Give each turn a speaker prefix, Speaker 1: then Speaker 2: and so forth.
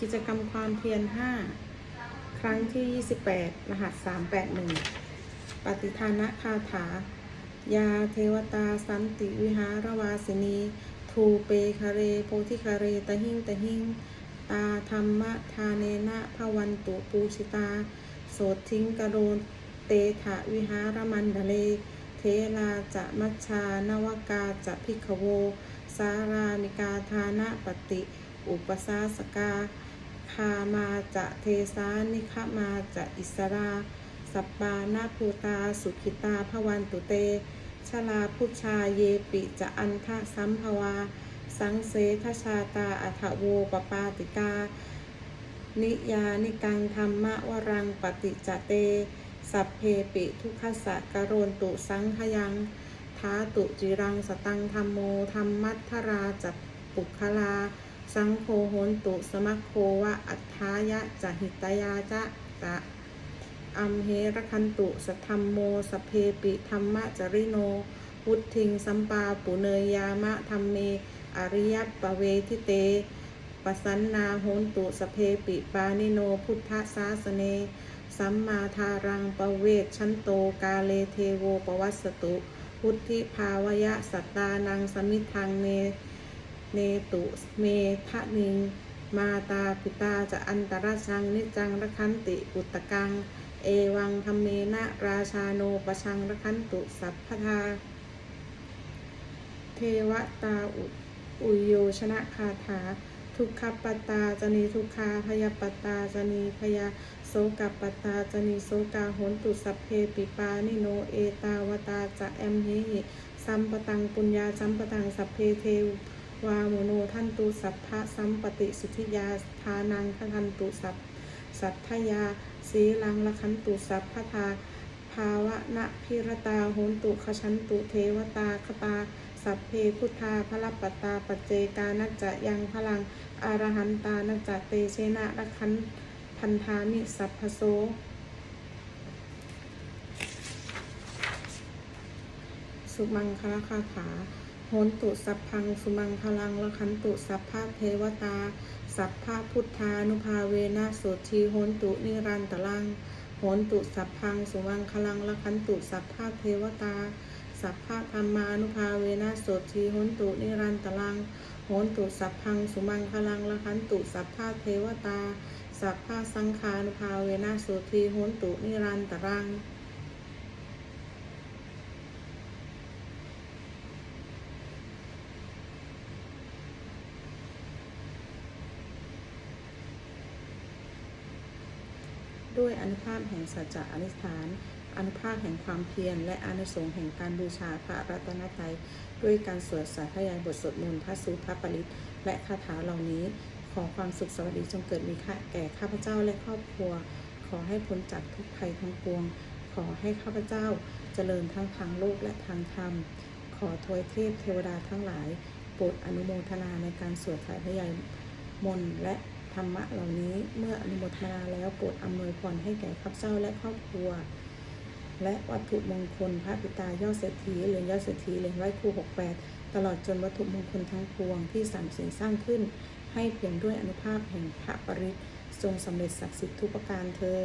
Speaker 1: กิจกรรมความเพียร5ครั้งที่ 28 รหัส 381 ปฏิทานะคาถา ยาเทวตาสันติวิหารวาสินี ทูเปคาเรโพธิคาเรตะหิงตะหิง ตาธรรมทาเนนะภวันตุปูชิตา โสทิงกโรนเตถะวิหารมันดะเล เทลาจะมัชชานวกาจะพิกขโว สารานิกาทานะปฏิ อุปสาสกา คามาจะเทสานิคมาจะอิสรา สัปปานาภูตาสุขิตาภวันตุเต ชลาพุชาเยปิจะอันทะสัมภวา สังเสทชาตาอัทโวปปาติกา นิยานิกังธรรมะวรังปฏิจเต สัพเพปิทุขสะกโรนตุสังขยังท้าตุจิรังสตังธรรมโมธรรมัทธราจัปปุคลา สังโฆโหนตุสมัคโควะอัฏฐายะจหิตยาจะจะอัมเหระคันตุสธรรมโมสเพปิธรรมะจริโน พุทธิงสัมปาปุเนยยามะธรรมเม อริยปะเวทิเตปสันนาโหนตุสเพปิปานิโนพุทธสาสเน สัมมาทารังปเวทชันโตกาเลเทโวปวัสสตุ พุทธิภาวยะสัตตานังสมิทังเน เนตุเมทะนิง มาตาปิตาจะอันตรชังนิจังระคันติอุตตกัง เอวังธรรมเมนะราชาโนปชังระคันตุสัพพทา เทวตาอุอโยชนะคาถา ทุกขปตาจนีทุกขาพยาปตาจนีพยาโสกปตาจนีโสกาหนตุสัพเพปิปานิโนเอตาวตาจะแอมเหหิสัมปตังปุญญาสัมปตังสัพเพเทว วาโมโนทันตุสัพพะสัมปติสุทิยาทานังทันตุสัพสัทธยาสีลังละคันตุสัพพทาภาวะนะพิรตาโหนตุขชันตุเทวตาคตา สัพเพพุทธาพระปตาปัจเจกานัจจะยังพลังอรหันตานัจจะเตเชนะระคันพันธามิสัพพโสสุมังคละคาถา โหนตุสัพพังสุมังคลังละคันตุสัพพะเทวตา สัพพะพุทธานุภาเวนะโสทีโหนตุนิรันตลังโหนตุสัพพังสุมังคลังละคันตุสัพพะเทวตา สัพพะธรรมานุภาเวนะโสทีโหนตุนิรันตลังโหนตุสัพพังสุมังคลังละคันตุสัพพะเทวตา สัพพะสังฆานุภาเวนะโสทีโหนตุนิรันตรัง ด้วยอนุภาพแห่งสัจจะอธิษฐาน อนุภาพแห่งความเพียร และอนิสงส์แห่งการบูชาพระรัตนตรัยด้วยการสวดสาธยายบทสวดมนต์พระสูตรพระปริตและคาถาเหล่านี้ ขอความสุขสวัสดีจงเกิดมีแก่ข้าพเจ้าและครอบครัว ขอให้พ้นจากทุกภัยทั้งปวง ขอให้ข้าพเจ้าเจริญทั้งทางโลกและทางธรรม ขอทวยเทพเทวดาทั้งหลายโปรดอนุโมทนาในการสวดสาธยายมนต์และ ธรรมะเหล่านี้เมื่ออนุโมทนาแล้วโปรดอำนวยพรให้แก่ข้าพเจ้าและครอบครัว และวัตถุมงคลพระปิตายอดเศรษฐีเหรียญยอดเศรษฐีเหรียญไหว้ครู68ตลอดจนวัตถุมงคลทั้งปวงที่สามสิ่งสร้างขึ้น ให้เพียงด้วยอนุภาพแห่งพระปริศทรงสำเร็จศักดิ์สิทธิ์ทุกประการเทอ